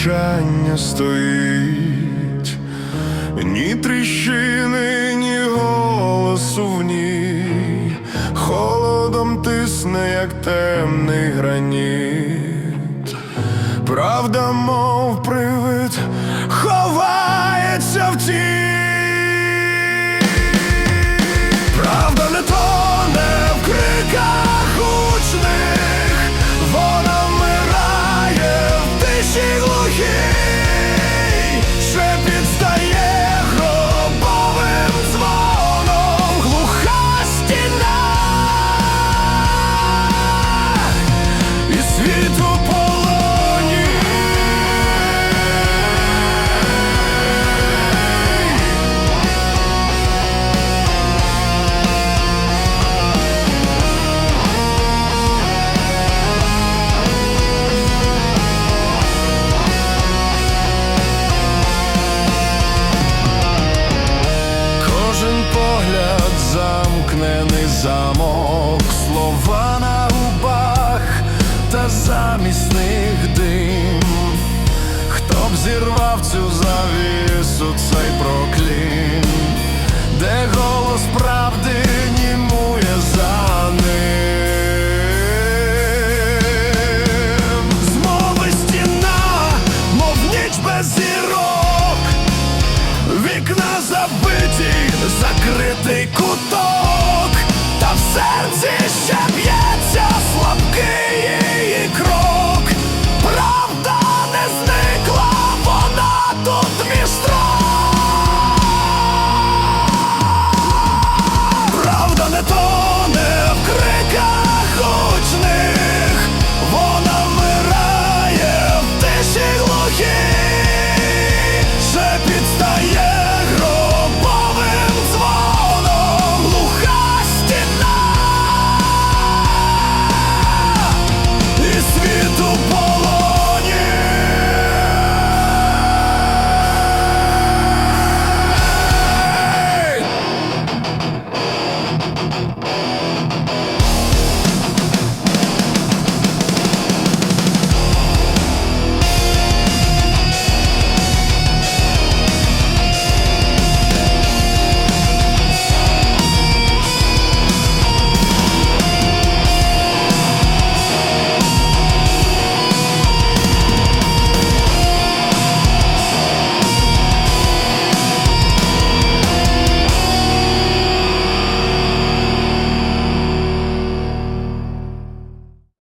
мовчання стоїть, ні тріщини, ні голосу в ній, холодом тисне, як темний граніт. Правда, мов привид, ховається в тій. Погляд замкнений замок, слова на губах та замість них дим. Хто б зірвав цю завісу, цей проклін,